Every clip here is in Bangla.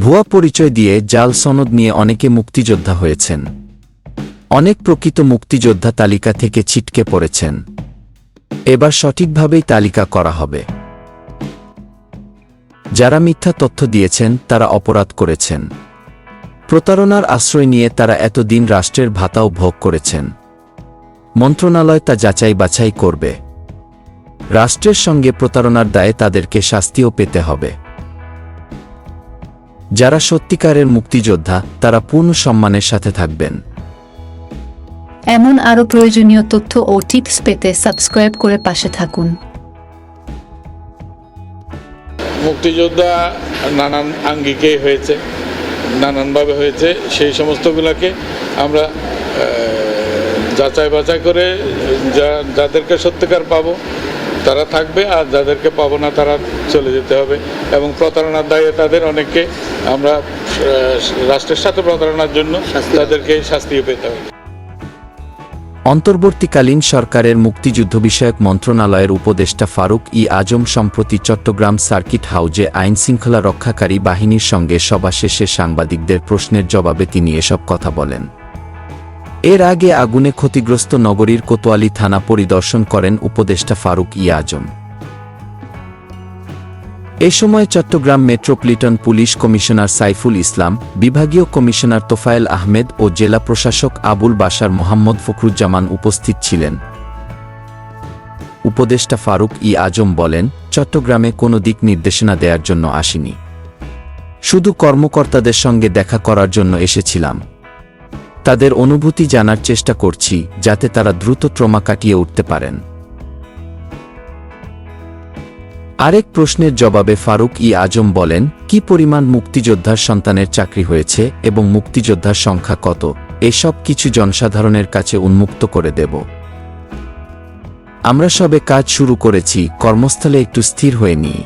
ভুয়া পরিচয় দিয়ে জাল সনদ নিয়ে অনেকে মুক্তিযোদ্ধা হয়েছেন। অনেক প্রকৃত মুক্তিযোদ্ধা তালিকা থেকে ছিটকে পড়েছেন। এবার সঠিকভাবেই তালিকা করা হবে। যারা মিথ্যা তথ্য দিয়েছেন, তারা অপরাধ করেছেন। প্রতারণার আশ্রয় নিয়ে তারা এতদিন রাষ্ট্রের ভাতাও ভোগ করেছেন। মন্ত্রণালয় তা যাচাই বাছাই করবে। রাষ্ট্রের সঙ্গে প্রতারণার দায়ে তাদেরকে শাস্তিও পেতে হবে। যারা সত্যিকারের মুক্তিযোদ্ধা তারা পূর্ণ সম্মানের সাথে থাকবেন। এমন আরও প্রয়োজনীয় তথ্য ও টিপস পেতে সাবস্ক্রাইব করে পাশে থাকুন। মুক্তিযোদ্ধা নানান আঙ্গিকে হয়েছে নানানভাবে হয়েছে। সেই সমস্তগুলোকে আমরা যাচাই বাছাই করে যা যাদেরকে সত্যিকার পাবো তারা থাকবে আর যাদেরকে পাবো না তারা চলে যেতে হবে। এবং প্রতারণার দায়ে তাদের অনেককে আমরা রাষ্ট্রের সাথে প্রতারণার জন্য তাদেরকে শাস্তিও পেতে হবে। অন্তর্বর্তীকালীন সরকারের মুক্তিযুদ্ধ বিষয়ক মন্ত্রণালয়ের উপদেষ্টা ফারুক ই আজম সম্প্রতি চট্টগ্রাম সার্কিট হাউজে আইনশৃঙ্খলা রক্ষাকারী বাহিনীর সঙ্গে সভা শেষে সাংবাদিকদের প্রশ্নের জবাবে তিনি এসব কথা বলেন। এর আগে আগুনে ক্ষতিগ্রস্ত নগরীর কোতোয়ালি থানা পরিদর্শন করেন উপদেষ্টা ফারুক ই আজম। এ সময় Chattogram metropolitan police commissioner Saiful Islam, বিভাগীয় কমিশনার তোফায়েল আহমেদ ও জেলা প্রশাসক আবুল বাশার মোহাম্মদ ফখরুজ্জামান উপস্থিত ছিলেন। উপদেষ্টা ফারুক ই আজম বলেন, চট্টগ্রামে কোনো দিক নির্দেশনা দেওয়ার জন্য আসিনি। শুধু কর্মকর্তাদের সঙ্গে দেখা করার জন্য এসেছিলাম। তাদের অনুভূতি জানার চেষ্টা করছি, যাতে তারা দ্রুত ট্রমা কাটিয়ে উঠতে পারেন। আরেক প্রশ্নের জবাবে ফারুক ই আজম বলেন, কি পরিমাণ মুক্তিযোদ্ধার সন্তানের চাকরি হয়েছে এবং মুক্তিযোদ্ধার সংখ্যা কত? এসব কিছু জনসাধারণের কাছে উন্মুক্ত করে দেব। আমরা সবে কাজ শুরু করেছি, কর্মস্থলে একটু স্থির হয়ে নিই।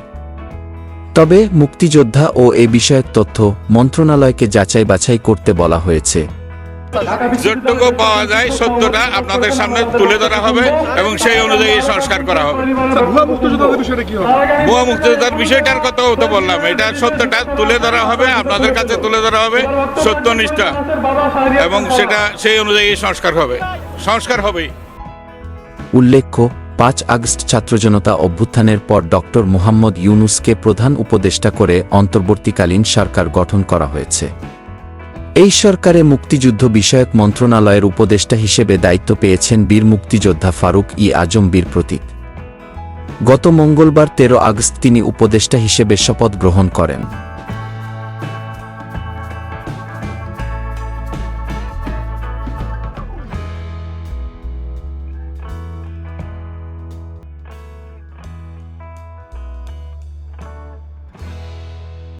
তবে মুক্তিযোদ্ধা ও এ বিষয়ক তথ্য মন্ত্রণালয়কে যাচাই বাছাই করতে বলা হয়েছে। যতটুকু পাওয়া যায় সত্যটা আপনাদের সামনে তুলে ধরা হবে এবং সেই অনুযায়ী সংস্কার করা হবে। ভুয়া হবে? মুক্তিযোদ্ধার বিষয়টার কথাও তো বললাম। এটা সত্যটা তুলে ধরা হবে আপনাদের কাছে তুলে ধরা হবে সত্যনিষ্ঠা এবং সেটা সেই অনুযায়ী সংস্কার হবে। সংস্কার হবেই। উল্লেখ্য পাঁচ আগস্ট ছাত্রজনতা অভ্যুত্থানের পর ডক্টর মুহাম্মদ ইউনুসকে প্রধান উপদেষ্টা করে অন্তর্বর্তীকালীন সরকার গঠন করা হয়েছে। এই সরকারে মুক্তিযুদ্ধ বিষয়ক মন্ত্রণালয়ের উপদেষ্টা হিসেবে দায়িত্ব পেয়েছেন বীর মুক্তিযোদ্ধা ফারুক ই আজম বীর প্রতীক। গত মঙ্গলবার তেরো আগস্ট তিনি উপদেষ্টা হিসেবে শপথ গ্রহণ করেন।